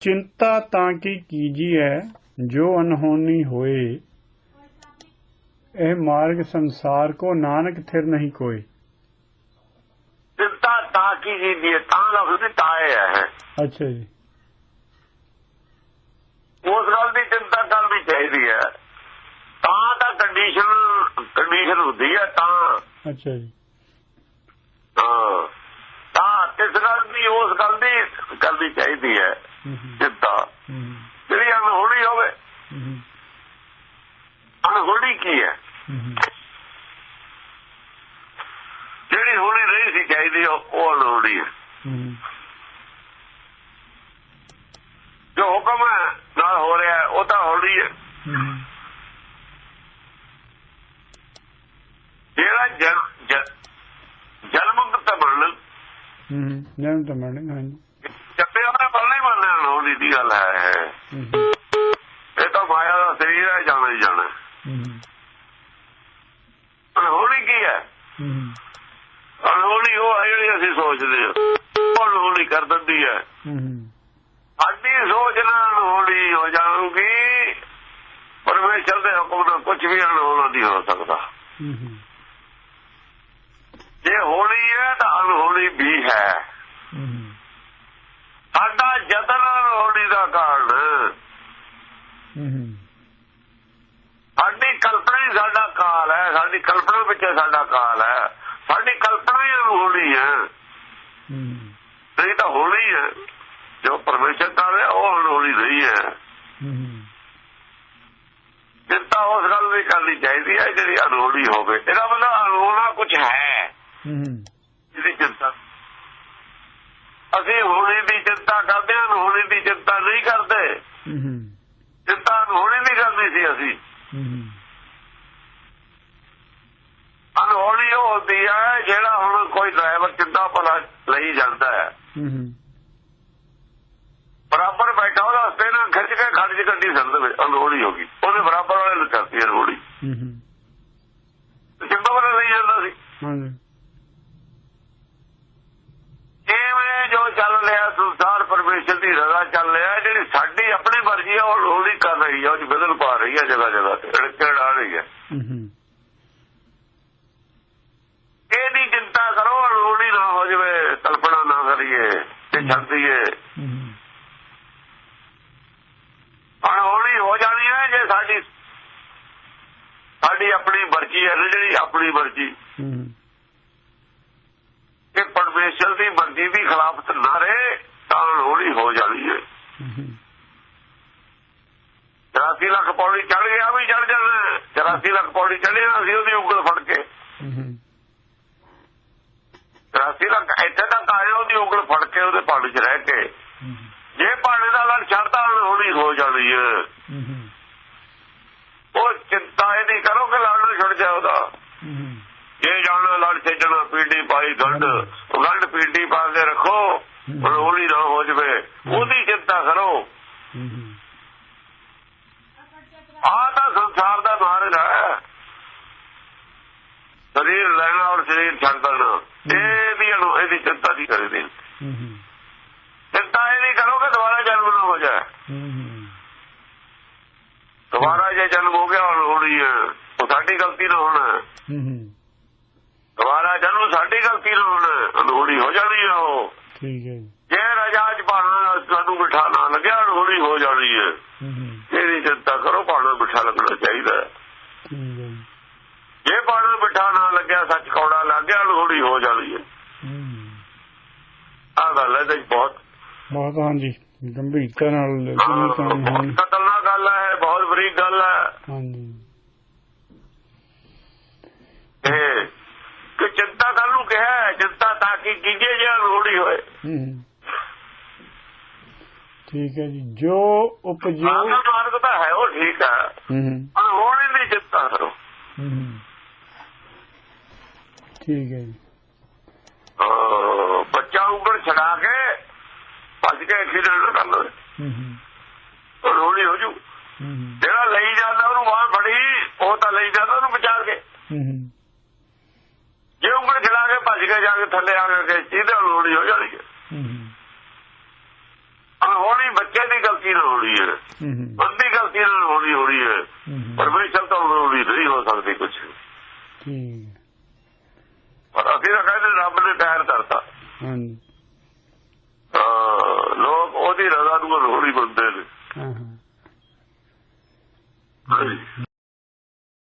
ਚਿੰਤਾ ਤਾਂ ਕੀ ਕੀਜੀਐ ਜੋ ਅਨਹੋਨੀ ਹੋਏ। ਇਹ ਮਾਰਗ ਸੰਸਾਰ ਕੋ ਨਾਨਕ ਥਿਰ ਨਹੀਂ ਕੋਈ। ਚਿੰਤਾ ਤਾਂ ਕੀ ਜੀ ਤਾਂ ਲਫ਼ਜ਼ ਦੀ ਤਾਏ ਹੈ। ਅੱਛਾ ਜੀ। ਉਸ ਗੱਲ ਦੀ ਚਿੰਤਾ ਕਰਨੀ ਚਾਹੀਦੀ ਹੈ। ਤਾਂ ਤਾਂ ਕੰਡੀਸ਼ਨ ਕੰਡੀਸ਼ਨ ਹੁੰਦੀ ਹੈ ਤਾਂ। ਅੱਛਾ ਜੀ। ਤਾਂ ਕਿਸ ਗੱਲ ਦੀ ਉਸ ਗੱਲ ਦੀ ਕਰਨੀ ਚਾਹੀਦੀ ਹੂੰ, ਚਿੰਤਾ ਹੂੰ ਜਿਹੜੀ ਅਨਹੋਣੀ ਹੋਵੇ ਹੂੰ, ਅਨਹੋਣੀ ਕੀ ਹੈ? ਜਿਹੜੀ ਹੋਣੀ ਨਹੀਂ ਸੀ ਚਾਹੀਦੀ ਉਹ ਉਹ ਅਨਹੋਣੀ ਹੈ। ਜੋ ਹੁਕਮ ਨਾਲ ਹੋ ਰਿਹਾ ਉਹ ਤਾਂ ਹੋਣੀ ਹੈ। ਜਿਹੜਾ ਜਨ ਜਨਮ ਤਾਂ ਬਣਨ ਜਨਮ ਤਾਂ ਮਰਨ ਹਾਂਜੀ ਜੱਪੇ ਉਹਨੇ ਬਣਨਾ ਹੀ ਅਨਹੋਣੀ ਦੀ ਗੱਲ ਹੈ? ਇਹ ਤਾਂ ਮਾਇਆ ਦਾ ਸਰੀਰ ਹੈ ਜਾਣਾ ਹੀ ਜਾਣਾ। ਹੂੰ, ਅਨਹੋਣੀ ਕੀ ਹੈ? ਹੂੰ, ਅਨਹੋਣੀ ਉਹ ਹੈ ਜਿਹੜੀ ਅਸੀਂ ਸੋਚਦੇ ਹਾਂ ਉਹ ਅਨਹੋਣੀ ਕਰ ਦਿੰਦੀ ਹੈ। ਸਾਡੀ ਸੋਚ ਨਾਲ ਅਨਹੋਣੀ ਹੋ ਜਾਊਗੀ। ਪਰਮੇਸ਼ਰ ਦੇ ਹੁਕਮ ਨਾਲ ਕੁਝ ਵੀ ਅਨਹੋਣਾ ਨਹੀਂ ਹੋ ਸਕਦਾ। ਜੇ ਹੋਣੀ ਹੈ ਤਾਂ ਅਨਹੋਣੀ ਵੀ ਹੈ। ਹੂੰ, ਸਾਡਾ ਯਤਨ ਅਨਹੋਣੀ ਦਾ ਕਾਰਨ ਹੂੰ, ਸਾਡੀ ਕਲਪਨਾ ਹੀ ਸਾਡਾ ਕਾਲ ਹੈ ਸਾਡੀ ਕਲਪਨਾ ਵਿੱਚ ਸਾਡਾ ਕਾਲ ਹੈ। ਸਾਡੀ ਕਲਪਨਾ ਹੀ ਅਨਹੋਣੀ ਹੈ। ਹੂੰ, ਨਹੀਂ ਤਾਂ ਹੋਣੀ ਹੈ। ਜੋ ਪਰਮੇਸ਼ਰ ਕਰ ਰਿਹਾ ਉਹ ਅਨਹੋਣੀ ਨਹੀਂ ਹੈ। ਹੂੰ, ਚਿੰਤਾ ਉਸ ਗੱਲ ਦੀ ਕਰਨੀ ਚਾਹੀਦੀ ਹੈ ਜਿਹੜੀ ਅਨਹੋਣੀ ਹੋਵੇ। ਇਹਦਾ ਮਤਲਬ ਅਨਹੋਣਾ ਕੁਝ ਹੈ। ਹੂੰ, ਅਸੀਂ ਹੋਣੀ ਦੀ ਚਿੰਤਾ ਕਰਦੇ ਹਾਂ ਅਨਹੋਣੀ ਦੀ ਚਿੰਤਾ ਨਹੀਂ ਕਰਦੇ। ਚਿੰਤਾ ਅਨਹੋਣੀ ਦੀ ਕਰਨੀ ਸੀ ਅਸੀਂ। ਹੂੰ, ਅਨਹੋਣੀ ਉਹ ਹੁੰਦੀ ਹੈ ਜਿਹੜਾ ਹੁਣ ਕੋਈ ਡਰਾਈਵਰ ਚਿੰਤਾ ਭਲਾ ਲਈ ਜਾਂਦਾ ਹੈ। ਬਰਾਬਰ ਬੈਠਾ ਉਹਦਾ ਹੱਥੇ ਨਾਲ ਖਿੱਚ ਕੇ ਖੜ ਚ ਗੱਡੀ ਸੜ ਦੇਵੇ ਅਨਹੋਣੀ ਹੋ ਗਈ। ਉਹਨੇ ਬਰਾਬਰ ਵਾਲੇ ਨੂੰ ਕਰਤੀ ਅਨਹੋਣੀ ਹੂੰ, ਹੂੰ, ਚਿੰਤਾ ਭਲਾ ਲਈ ਜਾਂਦਾ ਸੀ। ਹਾਂਜੀ ਜਿਵੇਂ ਜੋ ਚੱਲ ਰਿਹਾ ਸੰਸਾਰ ਪਰਮੇਸ਼ਰ ਦੀ ਰਜ਼ਾ ਚੱਲ ਰਿਹਾ ਜਿਹੜੀ ਸਾਡੀ ਆਪਣੀ ਮਰਜ਼ੀ ਹੈ ਉਹ ਅਨਹੋਣੀ ਕਰ ਰਹੀ ਹੈ ਉਹ ਬਦਲ ਪਾ ਰਹੀ ਹੈ ਜਗ੍ਹਾ ਜਗ੍ਹਾ ਤੇ ਝੜ ਆ ਰਹੀ ਹੂੰ, ਇਹਦੀ ਚਿੰਤਾ ਕਰੋ ਅਨਹੋਣੀ ਨਾ ਹੋ ਜਵੇ ਕਲਪਨਾ ਨਾ ਕਰੀਏ ਤੇ ਛੱਡ ਦਈਏ ਹੂੰ, ਜਾਣੀ ਹੈ ਜੇ ਸਾਡੀ ਸਾਡੀ ਆਪਣੀ ਮਰਜ਼ੀ ਹੈ ਜਿਹੜੀ ਆਪਣੀ ਮਰਜ਼ੀ। ਹੂੰ, ਕਿ ਪਰਮੇਸ਼ਰ ਦੀ ਮਰਜ਼ੀ ਦੀ ਖਿਲਾਫਤ ਨਾ ਰਹੇ ਤਾਂ ਅਨਹੋਣੀ ਹੋ ਜਾਣੀ ਹੈ ਹੂੰ, 84 ਲੱਖ ਪੌੜੀ ਚੜ ਗਿਆ ਵੀ ਚੜ ਜਾਣਾ 84 ਲੱਖ ਪੌੜੀ ਚੜਿਆ ਸੀ ਉਹਦੀ ਉਂਗਲ ਫੜ ਕੇ। ਹੂੰ, 84 ਲੱਖ ਇੱਥੇ ਤੱਕ ਆਇਆ ਉਹਦੀ ਉਂਗਲ ਫੜ ਕੇ ਉਹਦੇ ਪਹਾੜ 'ਚ ਰਹਿ ਕੇ। ਜੇ ਪਹਾੜੇ ਦਾ ਲੜ ਛੱਡਦਾ ਅਨਹੋਣੀ ਹੋ ਜਾਣੀ ਹੈ ਉਹ ਚਿੰਤਾ ਇਹ ਨਹੀਂ ਕਰੋ ਕਿ ਲੜ ਨਾ ਛੁੱਟ ਜਾ ਉਹਦਾ। ਹੂੰ, ਜੇ ਜਾਣਾ ਲੜ ਛੱਡਣਾ ਪੀੜੀ ਪਾਈ ਗੰਢ ਗੰਢ ਪੀੜੀ ਪਾ ਕੇ ਰੱਖੋ ਅਨਹੋਣੀ ਨਾ ਹੋ ਜਵੇ। ਉਹਦੀ ਚਿੰਤਾ ਕਰੋ। ਆਹ ਤਾਂ ਸੰਸਾਰ ਦਾ ਮਾਰਗ ਹੈ ਸਰੀਰ ਲੈਣਾ ਔਰ ਸਰੀਰ ਛੱਡ ਦੇਣਾ ਇਹ ਵੀ ਇਹਦੀ ਚਿੰਤਾ ਨਹੀਂ ਕਰੀਦੀ। ਹੂੰ, ਚਿੰਤਾ ਇਹ ਨਹੀਂ ਕਰੋ ਕਿ ਦੁਬਾਰਾ ਜਨਮ ਨਾ ਹੋ ਜਾਏ। ਦੁਬਾਰਾ ਜੇ ਜਨਮ ਹੋ ਗਿਆ ਹੁਣ ਹੈ ਉਹ ਸਾਡੀ ਗਲਤੀ ਨਾ ਹੋਣਾ। ਹੂੰ, ਦੁਬਾਰਾ ਜਨਮ ਸਾਡੀ ਗਲਤੀ ਨਾ ਹੋਣਾ। ਅਨਹੋਣੀ ਹੋ ਜਾਣੀ ਹੈ ਉਹ। ਠੀਕ ਹੈ ਜੀ। ਰਜਾ ਚ ਪਾਣਾ ਸਾਨੂੰ ਬਿਠਾ ਨਾ ਲੱਗਿਆ ਅਨਹੋਣੀ ਹੋ ਜਾਣੀ ਹੈ। ਕਰੋ ਪਾਣਾ ਬਿਠਾ ਲੱਗਣਾ ਚਾਹੀਦਾ। ਜੀ ਪਾਣਾ ਬਿਠਾ ਨਾ ਲੱਗਿਆ ਸੱਚ ਕੌੜਾ ਲੱਗ ਗਿਆ ਅਨਹੋਣੀ ਹੋ ਜਾਣੀ ਹੈ। ਆਹ ਗੱਲ ਹੈ ਤੇ ਬਹੁਤ। ਬਹੁਤ ਹਾਂਜੀ। ਗੰਭੀਰਤਾ ਨਾਲ ਬਹੁਤ ਖਤਰਨਾਕ ਗੱਲ ਹੈ ਬਹੁਤ ਬਰੀਕ ਗੱਲ ਹੈ। ਹਾਂਜੀ। ਇਹ ਕਿ ਚਿੰਤਾ ਕਰਨ ਨੂੰ ਕਿਹਾ ਚਿੰਤਾ ਤਾਂ ਕਿ ਕੀਜੇ ਜੇ ਅਨਹੋਣੀ ਹੋਏ। ਹੂੰ। ਠੀਕ ਹੈ ਜੀ ਜੋ ਉਪਜੋ ਮਾਰਗ ਤਾਂ ਹੈ ਉਹ ਠੀਕ ਹੈ। ਹੂੰ ਹੂੰ, ਅਨਹੋਣੀ ਦੀ ਚਿੰਤਾ ਕਰੋ। ਹੂੰ ਠੀਕ ਹੈ ਜੀ। ਬੱਚਾ ਉਂਗਲ ਛਡਾ ਕੇ ਭੱਜ ਕੇ ਐਕਸੀਡੈਂਟ ਕਰ ਲਵੇ। ਹੂੰ ਹੂੰ, ਅਨਹੋਣੀ ਹੋ ਜੂ। ਜਿਹੜਾ ਲਈ ਜਾਂਦਾ ਉਹਨੂੰ ਬਾਹਰ ਫੜੀ ਉਹ ਤਾਂ ਲਈ ਜਾਂਦਾ ਉਹਨੂੰ ਬਚਾ ਕੇ। ਹੂੰ ਹੂੰ, ਜੇ ਉਂਗਲ ਛਡਾ ਕੇ ਭੱਜ ਕੇ ਜਾ ਕੇ ਥੱਲੇ ਆ ਕੇ ਚੀਦੇ ਅਨਹੋਣੀ ਹੋ ਜਾਣੀ ਹੈ। ਹੂੰ ਹੂੰ, ਅਨਹੋਣੀ ਬੱਚੇ ਦੀ ਹੋਣੀ ਹੈ। ਹੂੰ ਹੂੰ, ਬੰਦੀ ਗਲਤੀ ਨਾਲ ਹੋਣੀ ਹੋਣੀ ਹੈ। ਪਰਮੇਸ਼ਰ ਤੋਂ ਹੋਣੀ ਨਹੀਂ ਹੋ ਸਕਦੀ ਕੁਝ ਪਰ ਅਸੀਂ ਤਾਂ ਕਹਿੰਦੇ ਰੱਬ ਨੇ ਟਾਇਰ ਕਰਤਾ ਲੋਕ ਉਹਦੀ ਰਜ਼ਾ ਨੂੰ ਲੋੜੀ ਬੰਦੇ ਨੇ।